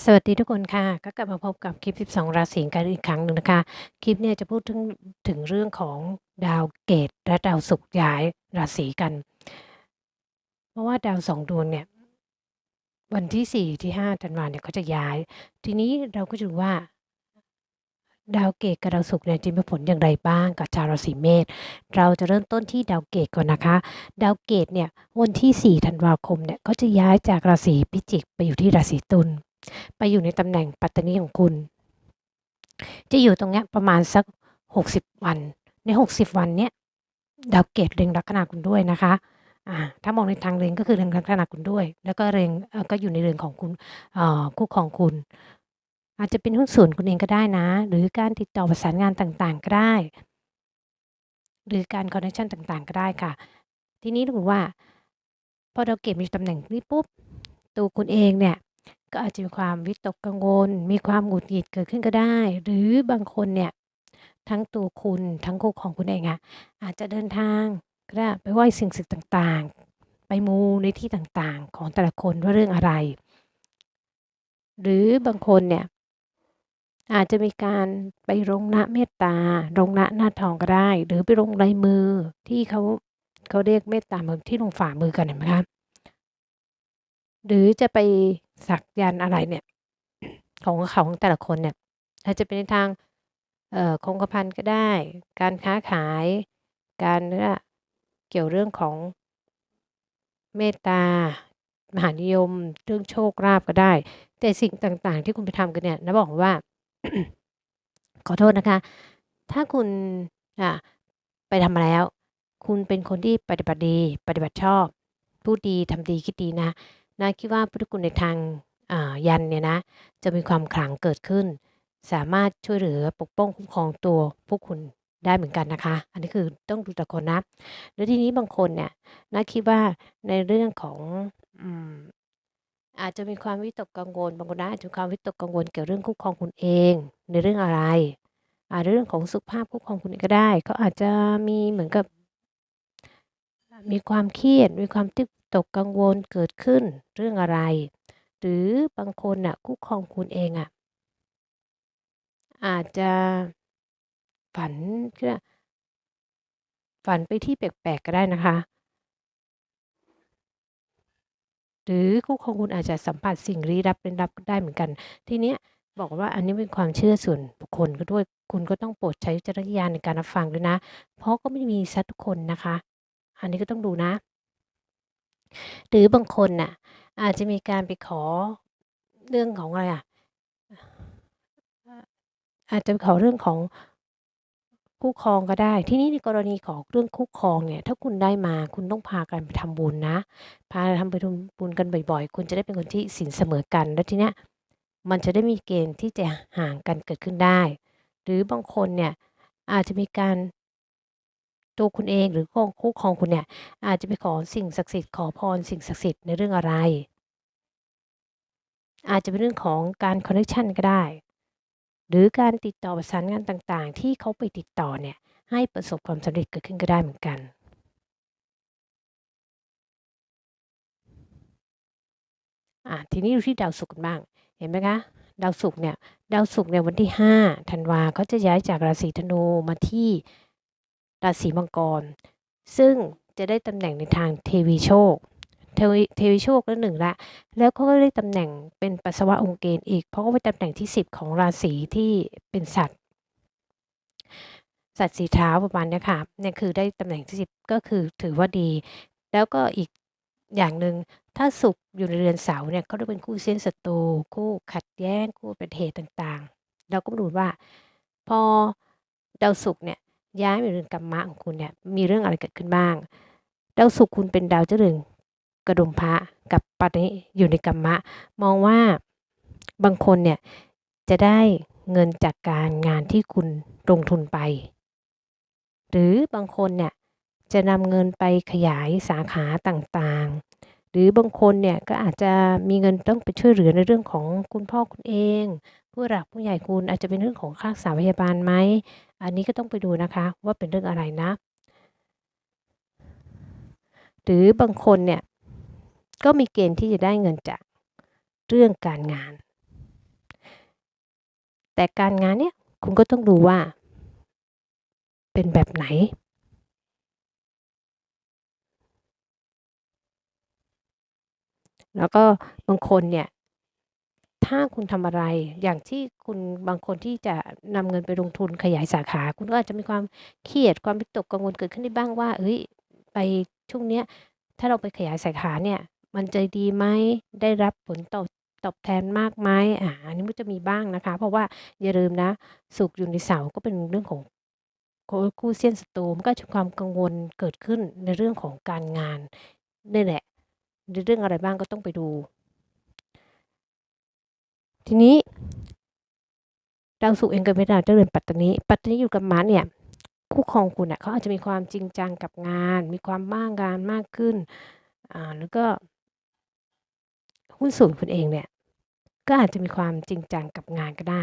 สวัสดีทุกคนค่ะ ก็กลับมาพบกับคลิป 12 ราศีกันอีกครั้งหนึ่งนะคะ คลิปเนี่ยจะพูดถึงถึงเรื่องของดาวเกตและดาวศุกร์ย้ายราศีกัน เพราะว่าดาวสองดวงเนี่ย วันที่ 4 ที่5ธันวาเนี่ยเขาจะย้าย ทีนี้เราก็จะดูว่าดาวเกตกับดาวศุกร์เนี่ยจะมีผลอย่างไรบ้างกับชาวราศีเมษ เราจะเริ่มต้นที่ดาวเกตก่อนนะคะ ดาวเกตเนี่ยวันที่ 4 ธันวาคมเนี่ยเขาจะย้ายจากราศีพิจิกไปอยู่ที่ราศีตุล ไปอยู่ในตำแหน่งปัตตานีของคุณ จะอยู่ตรงเนี้ยประมาณสัก 60 วัน ใน 60 วันเนี้ยดาวเกตเล็งลัคนาคุณด้วยนะคะถ้ามองในทางเล็งก็คือเล็งลัคนาคุณด้วย แล้วก็เล็งก็อยู่ในเรือนของคุณคู่ของคุณ อาจจะเป็นหุ้นส่วนคุณเองก็ได้นะ หรือการติดต่อประสานงานต่างๆ ก็ได้ หรือการคอนเนคชันต่างๆ ก็ได้ค่ะ ทีนี้ถือว่า พอดาวเกตมีตำแหน่งนี้ปุ๊บ ตัวคุณเองเนี่ย ก็อาจจะมีความวิตกกังวล มีความหงุดหงิดเกิดขึ้นก็ได้ หรือบางคนเนี่ยทั้งตัวคุณทั้งคู่ของคุณเองอะอาจจะเดินทางก็ได้ไปไหว้สิ่งศักดิ์ต่างๆ ไปมูในที่ต่างๆ ของแต่ละคนว่าเรื่องอะไร หรือบางคนเนี่ยอาจจะมีการไปลงนะเมตตาลงนะหน้าทองก็ได้ หรือไปลงลายมือที่เขาเขาเรียกเมตตาเหมือนที่ลงฝ่ามือกันเห็นไหมคะหรือจะไป สักยันอะไรเนี่ย ของเขาของแต่ละคนเนี่ย อาจจะเป็นในทางเอ่อคงกระพันก็ได้ การค้าขาย การเนื้อเกี่ยวเรื่องของเมตตามหานิยม เรื่องโชคลาภก็ได้ แต่สิ่งต่างๆ ที่คุณไปทำกันเนี่ยนะบอกว่า ขอโทษนะคะ ถ้าคุณอ่าไปทำมาแล้ว คุณเป็นคนที่ปฏิบัติดี ปฏิบัติชอบ พูดดีทำดีคิดดีนะ นะคิดว่าพุทธคุณในทางยันเนี่ยนะจะมีความขลังเกิดขึ้น สามารถช่วยเหลือปกป้องคุ้มครองตัวพวกคุณได้เหมือนกันนะคะ อันนี้คือต้องดูแต่คนนะแล้วทีนี้บางคนเนี่ยนะคิดว่าในเรื่องของออาจจะมีความวิตกกังวลบางคนนะอาจจะมีความวิตกกังวลเกี่ยวเรื่องคุ้มครองคุณเอง ในเรื่องอะไรอาจจะเรื่องของสุขภาพคุ้มครองคุณเองก็ได้เขาอาจจะมีเหมือนกับ มีความเครียดมีความตึก ตกกังวลเกิดขึ้นเรื่องอะไร หรือบางคนน่ะคู่ครองคุณเองอะอาจจะฝันคือฝันไปที่แปลกๆก็ได้นะคะ หรือคู่ครองคุณอาจจะสัมผัสสิ่งลี้ลับเร้นลับก็ได้เหมือนกัน ทีเนี้ยบอกว่าอันนี้เป็นความเชื่อส่วนบุคคลก็ด้วยคุณก็ต้องโปรดใช้วิจารณญาณในการรับฟังด้วยนะ เพราะก็ไม่มีสัทุกคนนะคะ อันนี้ก็ต้องดูนะ หรือบางคนน่ะ อาจจะมีการไปขอเรื่องของอะไรอะอาจจะขอเรื่องของคู่ครองก็ได้ ที่นี้ในกรณีของเรื่องคู่ครองเนี่ย ถ้าคุณได้มาคุณต้องพากันไปทำบุญนะ พาทำไปทำบุญกันบ่อยๆ คุณจะได้เป็นคนที่สินเสมอกัน แล้วทีเนี้ยมันจะได้มีเกณฑ์ที่จะห่างกันเกิดขึ้นได้ หรือบางคนเนี่ยอาจจะมีการ ตัวคุณเองหรือของคู่ครองคุณเนี่ยอาจจะไปขอสิ่งศักดิ์สิทธิ์ขอพรสิ่งศักดิ์สิทธิ์ในเรื่องอะไร อาจจะเป็นเรื่องของการคอนเนคชันก็ได้ หรือการติดต่อประสานงานต่างๆ ที่เขาไปติดต่อเนี่ยให้ประสบความสำเร็จเกิดขึ้นก็ได้เหมือนกันอ่าทีนี้ดูที่ดาวศุกร์กันบ้าง เห็นไหมคะ ดาวศุกร์เนี่ย ดาวศุกร์เนี่ยวันที่5ธันวาเขาจะย้ายจากราศีธนูมาที่ ราศีมังกร ซึ่งจะได้ตำแหน่งในทางเทวีโชค เทวีโชคแล้วหนึ่งละ แล้วเขาก็ได้ตำแหน่งเป็นปัสสาวะองค์เกณฑ์อีก เพราะเขาเป็นตำแหน่งที่ 10 ของราศีที่เป็นสัตว์ สัตว์สีเท้าประมาณนี้ค่ะเนี่ยคือได้ตำแหน่งที่ 10 ก็คือถือว่าดี แล้วก็อีกอย่างหนึ่งถ้าสุขอยู่ในเรือนเสาเนี่ยเขาเรียกเป็นคู่เส้นศัตรูคู่ขัดแย้งคู่เป็นเหตุต่างๆ เราก็ดูว่า พอดาวศุกเนี่ย ย้ายมาเรือนกรรมะของคุณเนี่ยมีเรื่องอะไรเกิดขึ้นบ้าง ดาวศุกร์คุณเป็นดาวเจ้าเรือนกระดุมพระกับปฏิอยู่ในกรรมะ มองว่าบางคนเนี่ยจะได้เงินจากการงานที่คุณลงทุนไป หรือบางคนเนี่ยจะนำเงินไปขยายสาขาต่างๆ หรือบางคนเนี่ยก็อาจจะมีเงินต้องไปช่วยเหลือในเรื่องของคุณพ่อคุณเอง ผู้หลักผู้ใหญ่คุณอาจจะเป็นเรื่องของค่ารักษาพยาบาลไหม อันนี้ก็ต้องไปดูนะคะว่าเป็นเรื่องอะไรนะ หรือบางคนเนี่ยก็มีเกณฑ์ที่จะได้เงินจากเรื่องการงาน แต่การงานเนี่ยคุณก็ต้องดูว่า เป็นแบบไหน แล้วก็บางคนเนี่ย ถ้าคุณทำอะไร อย่างที่คุณบางคนที่จะนำเงินไปลงทุนขยายสาขา คุณก็อาจจะมีความเครียดความวิตกกังวลเกิดขึ้นได้บ้างว่าเฮ้ยไปช่วงเนี้ยถ้าเราไปขยายสาขาเนี่ย มันจะดีไหมได้รับผลตอบตอบแทนมากไหมอ่าอันนี้มันจะมีบ้างนะคะ เพราะว่าอย่าลืมนะศุกอยู่ในเสาก็เป็นเรื่องของคู่คู่เสี้ยนศัตรูมันก็จะความกังวลเกิดขึ้นในเรื่องของการงานนี่แหละในเรื่องอะไรบ้างก็ต้องไปดู ทีนี้ดาวศุกเองก็เป็นดาวเจ้าเรือนปัตตานีปัตตานีอยู่กับม้าเนี่ยคู่ครองคุณน่ะเขาอาจจะมีความจริงจังกับงาน มีความบ้างงานมากขึ้นอ่าแล้วก็หุ้นส่วนคุณเองเนี่ยก็อาจจะมีความจริงจังกับงานก็ได้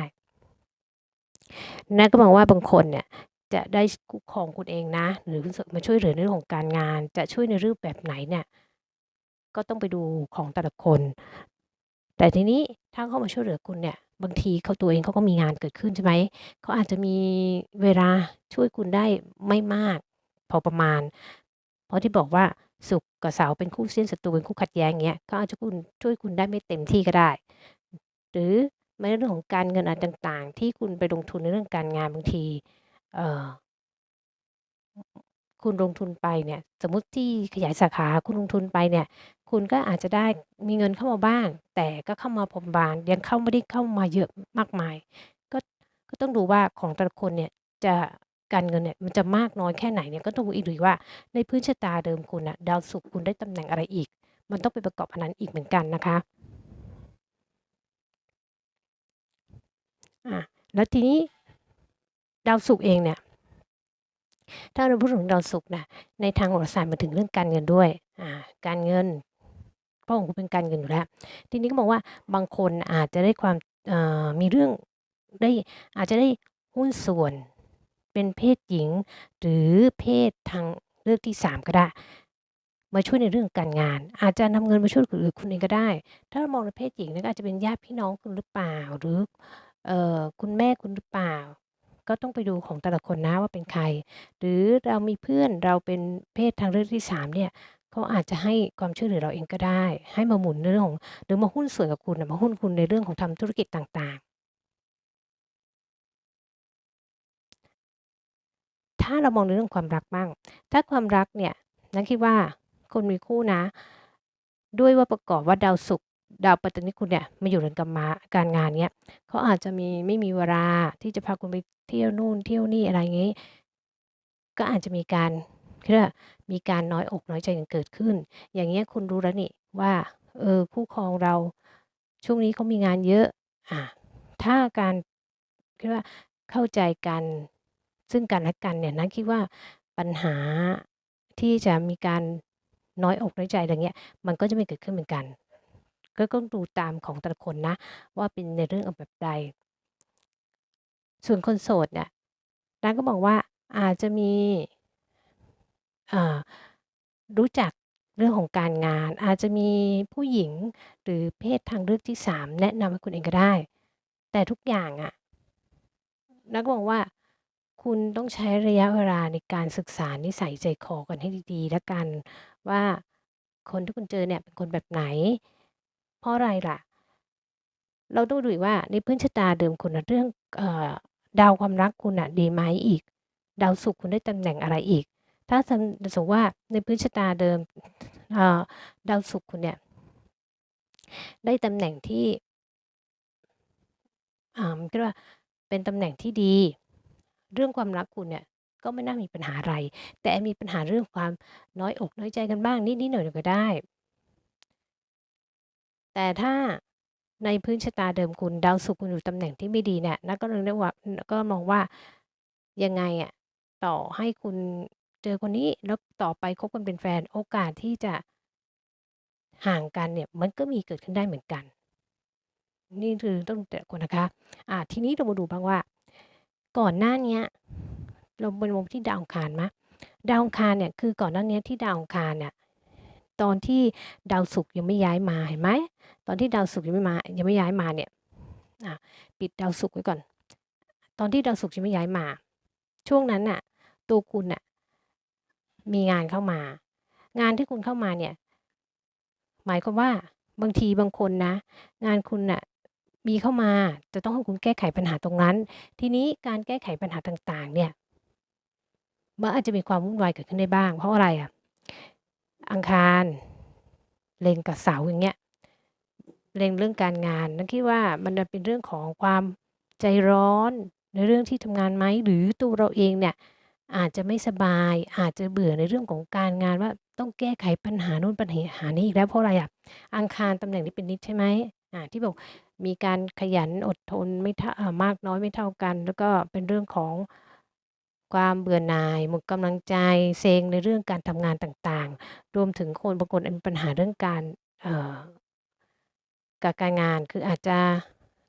นั่นก็มองว่าบางคนเนี่ยจะได้คู่ครองคุณเองนะ หรือหุ้นส่วนมาช่วยเหลือในเรื่องของการงาน จะช่วยในรูปแบบไหนเนี่ยก็ต้องไปดูของแต่ละคน แต่ทีนี้ถ้าเขามาช่วยเหลือคุณเนี่ย บางทีเขาตัวเองเขาก็มีงานเกิดขึ้นใช่ไหม เขาอาจจะมีเวลาช่วยคุณได้ไม่มาก พอประมาณ เพราะที่บอกว่าศุกร์กับเสาร์เป็นคู่เสี้ยนศัตรูเป็นคู่ขัดแย้งอย่างเงี้ยเขาอาจจะคุณช่วยคุณได้ไม่เต็มที่ก็ได้ หรือในเรื่องของการเงินอะไรต่าง ๆ ที่คุณไปลงทุนในเรื่องการงานบางที เอ่อคุณลงทุนไปเนี่ย สมมติที่ขยายสาขาคุณลงทุนไปเนี่ย คุณก็อาจจะได้มีเงินเข้ามาบ้าง แต่ก็เข้ามาพอประมาณยังเข้าไม่ได้เข้ามาเยอะมากมาย ก็ก็ต้องดูว่าของแต่ละคนเนี่ยจะการเงินเนี่ยมันจะมากน้อยแค่ไหนเนี่ยก็ต้องดูอีกทีว่าในพื้นชะตาเดิมคุณนะดาวศุกร์คุณได้ตำแหน่งอะไรอีก มันต้องไปประกอบอันนั้นอีกเหมือนกันนะคะอ่าแล้วทีนี้ดาวศุกร์เองเนี่ยถ้าเราพูดถึงดาวศุกร์นะในทางโหราศาสตร์มันถึงเรื่องการเงินด้วยอ่าการเงิน พราะของคุณเป็นการเงินอยู่แล้ว ทีนี้ก็มองว่าบางคนอาจจะได้ความมีเรื่องได้อาจจะได้หุ้นส่วนเป็นเพศหญิง หรือเพศทางเลือกที่ 3 ก็ได้ มาช่วยในเรื่องการงาน อาจจะนำเงินมาช่วยคุณเองก็ได้ ถ้ามองในเพศหญิงนี่ยก็อาจจะเป็นญาติพี่น้องคุณหรือเปล่า หรือเอ่อคุณแม่คุณหรือเปล่า ก็ต้องไปดูของแต่ละคนนะว่าเป็นใคร หรือเรามีเพื่อนเราเป็นเพศทางเลือกที่3เนี่ย เขาอาจจะให้ความช่วยเหลือเราเองก็ได้ ให้มาหมุนในเรื่องของ หรือมาหุ้นส่วนกับคุณน่ะมาหุ้นคุณในเรื่องของทำธุรกิจต่าง ๆ ถ้าเรามองในเรื่องความรักบ้าง ถ้าความรักเนี่ยนันคิดว่าคนมีคู่นะ ด้วยว่าประกอบว่าดาวศุกร์ดาวปัตตานีคุณเนี่ยมาอยู่เรือนกรรมะการงานเนี้ยเขาอาจจะมีไม่มีเวลาที่จะพาคุณไปเที่ยวนู่นเที่ยวนี่อะไรงี้ ก็อาจจะมีการเขาเรียกว่า มีการน้อยอกน้อยใจกันเกิดขึ้น อย่างเงี้ยคุณรู้แล้วนี่ว่าเออคู่ครองเราช่วงนี้เขามีงานเยอะอาถ้าการเขาเรียกว่าเข้าใจกันซึ่งกันและกันเนี่ยนันคิดว่าปัญหาที่จะมีการน้อยอกน้อยใจอะไรเงี้ยมันก็จะไม่เกิดขึ้นเหมือนกัน ก็ต้องดูตามของแต่ละคนนะ ว่าเป็นในเรื่องอแบบใด ส่วนคนโสดเนี่ยนันก็มองว่าอาจจะมี อ่า รู้จักเรื่องของการงาน อาจจะมีผู้หญิง หรือเพศทางเลือกที่ 3 แนะนำให้คุณเองก็ได้ แต่ทุกอย่างอะ นัก็มองว่า คุณต้องใช้ระยะเวลาในการศึกษานิสัยใจคอกันให้ดี ๆ แล้วกันว่า คนที่คุณเจอเนี่ยเป็นคนแบบไหน เพราะอะไรล่ะ เราต้องดูอีกว่า ในพื้นชะตาเดิมคุณน่ะ เรื่อง เอ่อ ดาวความรักคุณน่ะดีไหมอีก ดาวศุกร์คุณได้ตำแหน่งอะไรอีก ถ้าสมมติว่าในพื้นชะตาเดิมดาวศุกร์คุณเนี่ย ได้ตำแหน่งที่อ่าเรียกว่าเป็นตำแหน่งที่ดี เรื่องความรักคุณเนี่ยก็ไม่น่ามีปัญหาอะไร แต่มีปัญหาเรื่องความน้อยอกน้อยใจกันบ้างนิดๆหน่อยๆก็ได้ แต่ถ้าในพื้นชะตาเดิมคุณดาวศุกร์คุณอยู่ตำแหน่งที่ไม่ดีเนี่ยนันก็เลยเรียกว่าก็มองว่ายังไงอะต่อให้คุณ เจอคนนี้ แล้วต่อไปคบกันเป็นแฟน โอกาสที่จะห่างกันเนี่ย มันก็มีเกิดขึ้นได้เหมือนกัน นี่คือต้องแต่คนนะคะ อ่า ทีนี้เรามาดูบ้างว่า ก่อนหน้านี้เรามามองที่ดาวอังคารไหมดาวอังคารเนี่ย คือก่อนหน้านี้ที่ดาวอังคารเนี่ยตอนที่ดาวศุกร์ยังไม่ย้ายมาเห็นไหมตอนที่ดาวศุกร์ยังไม่มายังไม่ย้ายมาเนี่ยปิดดาวศุกร์ไว้ก่อน ตอนที่ดาวศุกร์ยังไม่ย้ายมา ช่วงนั้นน่ะ ตัวคุณน่ะ มีงานเข้ามา งานที่คุณเข้ามาเนี่ย หมายความว่าบางทีบางคนนะ งานคุณน่ะมีเข้ามาจะต้องให้คุณแก้ไขปัญหาตรงนั้น ทีนี้การแก้ไขปัญหาต่าง ๆ เนี่ยมันอาจจะมีความวุ่นวายเกิดขึ้นได้บ้าง เพราะอะไรอะอังคารเล็งกับเสาอย่างเงี้ยเล็งเรื่องการงานนั่นคิดว่ามันจะเป็นเรื่องของความใจร้อนในเรื่องที่ทำงานไหมหรือตัวเราเองเนี่ย อาจจะไม่สบาย อาจจะเบื่อในเรื่องของการงานว่าต้องแก้ไขปัญหานู่นปัญหานี้อีกแล้วเพราะอะไรอะอังคารตำแหน่งนี้เป็นนิจใช่ไหมอ่าที่บอกมีการขยันอดทนไม่เท่ามากน้อยไม่เท่ากัน แล้วก็เป็นเรื่องของความเบื่อหน่ายหมดกำลังใจเซ็งในเรื่องการทำงานต่างๆ รวมถึงคนบางคนมีปัญหาเรื่องการอ่อกับการงานคืออาจจะ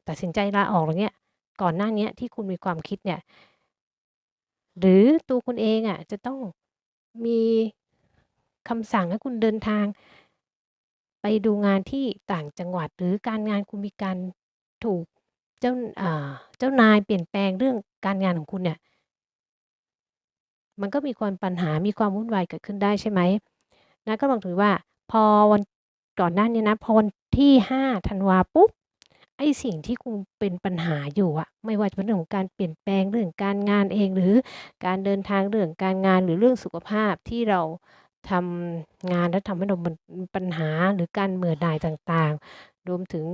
ตัดสินใจลาออกอย่างเงี้ยก่อนหน้านี้ที่คุณมีความคิดเนี่ย หรือตัวคุณเองอะจะต้องมีคำสั่งให้คุณเดินทาง ไปดูงานที่ต่างจังหวัด หรือการงานคุณมีการถูกเจ้าอ่าเจ้านายเปลี่ยนแปลงเรื่องการงานของคุณเนี่ย มันก็มีความปัญหามีความวุ่นวายเกิดขึ้นได้ใช่ไหมนะก็บอกถือว่า พอวันก่อนหน้านี้นะ พอวันที่5ธันวาปุ๊บ ไอ้สิ่งที่คุณเป็นปัญหาอยู่อะไม่ว่าจะเป็นเรื่องของการเปลี่ยนแปลงเรื่องการงานเอง หรือการเดินทางเรื่องการงานหรือเรื่องสุขภาพที่เราทำงานแล้วทำให้เรามันปัญหาหรือการเบื่อหน่ายต่างๆ รวมถึง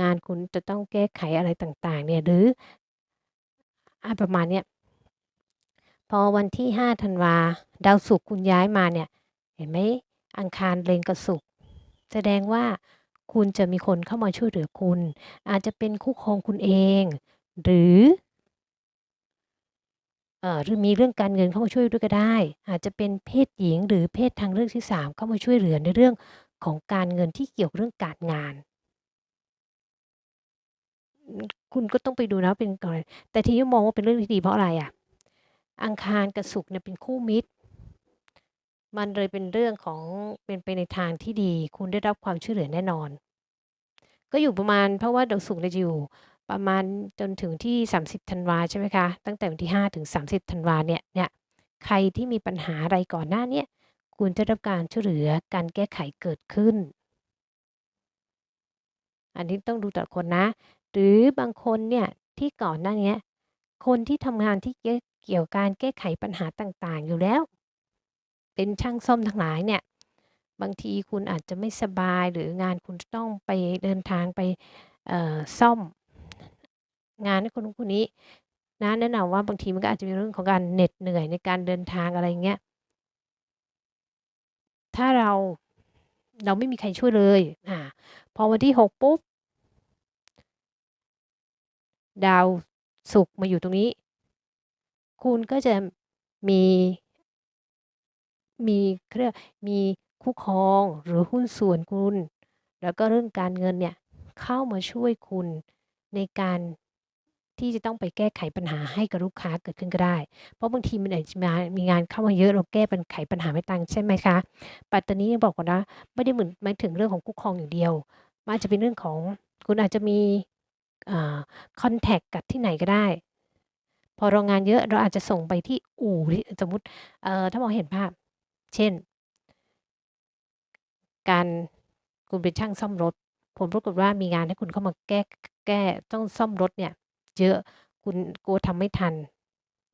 งานคุณจะต้องแก้ไขอะไรต่างๆ เนี่ยหรืออาประมาณเนี้ยพอวันที่5ธันวาดาวศุกร์คุณย้ายมาเนี่ย เห็นไหมอังคารเลงกับศุกร์แสดงว่า คุณจะมีคนเข้ามาช่วยเหลือคุณ อาจจะเป็นคู่ครองคุณเอง หรือเอ่อหรือมีเรื่องการเงินเข้ามาช่วยด้วยก็ได้ อาจจะเป็นเพศหญิงหรือเพศทางเลือกที่ 3 เข้ามาช่วยเหลือในเรื่องของการเงินที่เกี่ยวกับเรื่องการงาน คุณก็ต้องไปดูนะเป็นกรแต่ทีนี้มองว่าเป็นเรื่องที่ดีเพราะอะไรอะ อังคารกับศุกร์เนี่ยเป็นคู่มิตร มันเลยเป็นเรื่องของเป็นไปในทางที่ดี คุณได้รับความช่วยเหลือแน่นอน ก็อยู่ประมาณเพราะว่าดาวศุกร์จะอยู่ประมาณจนถึงที่ 30ธันวาใช่ไหมคะ ตั้งแต่วันที่ 5 ถึง 30ธันวาเนี่ยเนี่ยใครที่มีปัญหาอะไรก่อนหน้าเนี้ยคุณจะรับการช่วยเหลือการแก้ไขเกิดขึ้น อันนี้ต้องดูแต่คนนะ หรือบางคนเนี่ยที่ก่อนหน้าเนี้ยคนที่ทำงานที่เก้เกี่ยวการแก้ไขปัญหาต่างๆ อยู่แล้ว เป็นช่างซ่อมทั้งหลายเนี่ยบางทีคุณอาจจะไม่สบายหรืองานคุณจะต้องไปเดินทางไปซ่อม งานให้คนนู้นคนนี้นะแนะนำว่าบางทีมันก็อาจจะมีเรื่องของการเหน็ดเหนื่อยในการเดินทางอะไรเงี้ยถ้าเราเราไม่มีใครช่วยเลยอ่าพอวันที่6ปุ๊บดาวศุกร์มาอยู่ตรงนี้ คุณก็จะมี มีเขาเรียกมีคู่ครองหรือหุ้นส่วนคุณ แล้วก็เรื่องการเงินเนี่ยเข้ามาช่วยคุณในการที่จะต้องไปแก้ไขปัญหาให้กับลูกค้าเกิดขึ้นก็ได้ เพราะบางทีมันอาจจะมามีงานเข้ามาเยอะเราแก้ปัญไขปัญหาไม่ตังใช่ไหมคะ ปัตตานี้บอกก่อนนะไม่ได้เหมือนหมายถึงเรื่องของคู่ครองอย่างเดียว มันอาจจะเป็นเรื่องของคุณอาจจะมีอ่าคอนแท็กต์กับที่ไหนก็ได้ พอเรางานเยอะเราอาจจะส่งไปที่อู่ที่สมมติเอ่อถ้ามองเห็นภาพ เช่น การคุณเป็นช่างซ่อมรถ ผลปรากฏว่ามีงานให้คุณเข้ามาแก้แก้ต้องซ่อมรถเนี่ย เยอะคุณกลัวทำไม่ทัน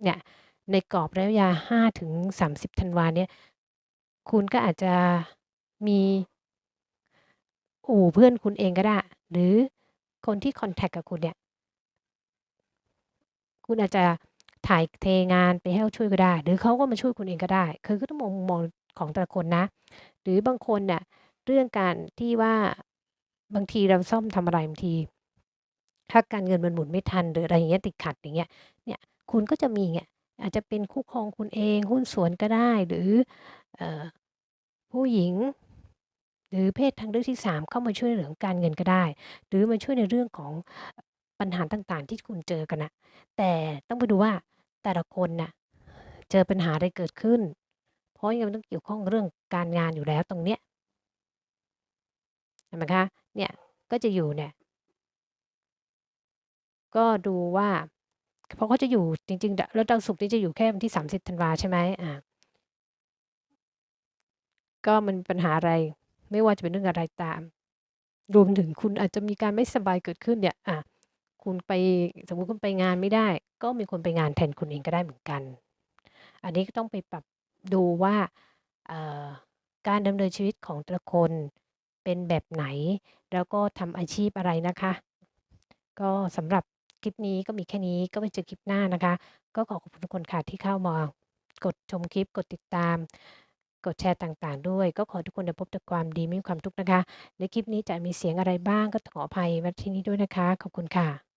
เนี่ยในกรอบระยะเวลา5ถึง 30ธันวาเนี่ยคุณก็อาจจะมีอู่เพื่อนคุณเองก็ได้ หรือคนที่คอนแท็กต์กับคุณเนี่ย คุณอาจจะ ถ่ายเทงานไปให้เขาช่วยก็ได้ หรือเขาก็มาช่วยคุณเองก็ได้ คือก็ต้องมองมองของแต่ละคนนะ หรือบางคนเนี่ยเรื่องการที่ว่าบางทีเราซ่อมทำอะไรบางที ถ้าการเงินมันหมุนไม่ทันหรืออะไรอย่างเงี้ยติดขัดอย่างเงี้ย เนี่ยคุณก็จะมีเนี่ยอาจจะเป็นคู่ครองคุณเองหุ้นส่วนก็ได้ หรือเอ่อผู้หญิง หรือเพศทางเลือกที่ 3 เข้ามาช่วยเหลือการเงินก็ได้ หรือมาช่วยในเรื่องของ ปัญหาต่างๆ ที่คุณเจอกันนะแต่ต้องไปดูว่าแต่ละคนน่ะเจอปัญหาอะไรเกิดขึ้น เพราะยังไงมันต้องเกี่ยวข้องเรื่องการงานอยู่แล้วตรงเนี้ยเห็นไหมคะเนี่ยก็จะอยู่เนี่ยก็ดูว่าเพราะเขาจะอยู่จริงๆแล้วดาวศุกร์นี่จะอยู่แค่วันที่ 30ธันวาใช่ไหมอ่าก็มันปัญหาอะไรไม่ว่าจะเป็นเรื่องอะไรตาม รวมถึงคุณอาจจะมีการไม่สบายเกิดขึ้นเนี่ยอ่า คุณไปสมมุติคุณไปงานไม่ได้ ก็มีคนไปงานแทนคุณเองก็ได้เหมือนกัน อันนี้ก็ต้องไปปรับดูว่าการดำเนินชีวิตของแต่ละคนเป็นแบบไหน แล้วก็ทำอาชีพอะไรนะคะ ก็สำหรับคลิปนี้ก็มีแค่นี้ก็ไว้เจอคลิปหน้านะคะ ก็ขอขอบคุณทุกคนค่ะที่เข้ามากดชมคลิปกดติดตาม กดแชร์ต่างๆ ด้วย ก็ขอทุกคนได้พบแต่ความดีไม่มีความทุกข์นะคะ ในคลิปนี้จะมีเสียงอะไรบ้างก็ขออภัยณที่นี้ด้วยนะคะ ขอบคุณค่ะ